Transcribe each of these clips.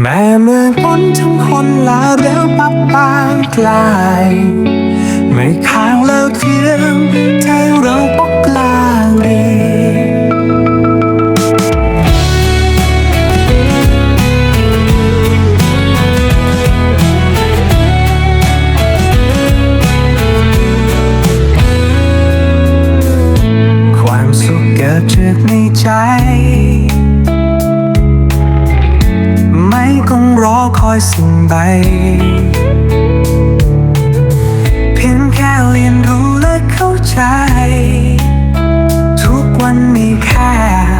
แม้เมื่อพ้นทั้งคนลาเร็วปับปางกลายไม่ค้างแล้วเทียมใจเราปกลางดีความสุขเกิดจากในใจ อยสิ่งใดเพียงแค่เรียนรู้และเข้าใจ ทุกวันมีแค่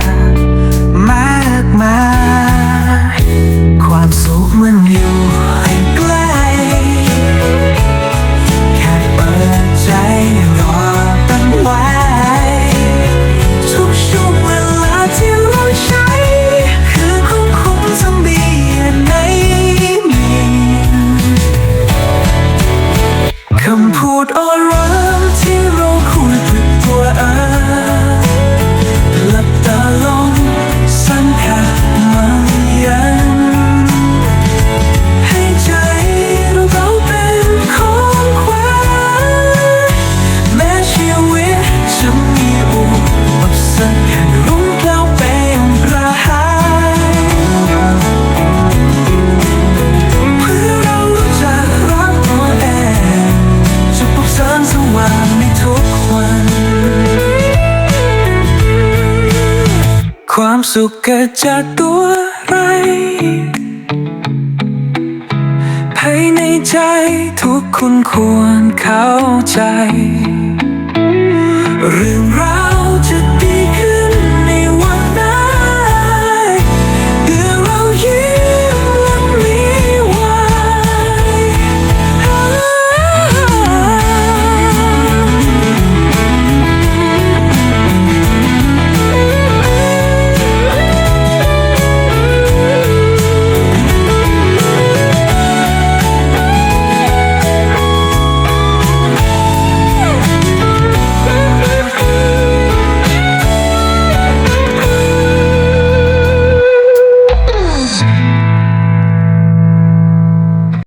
ความสุขเกิดจากตัวไร ภายในใจทุกคนควรเข้าใจ เรื่องราว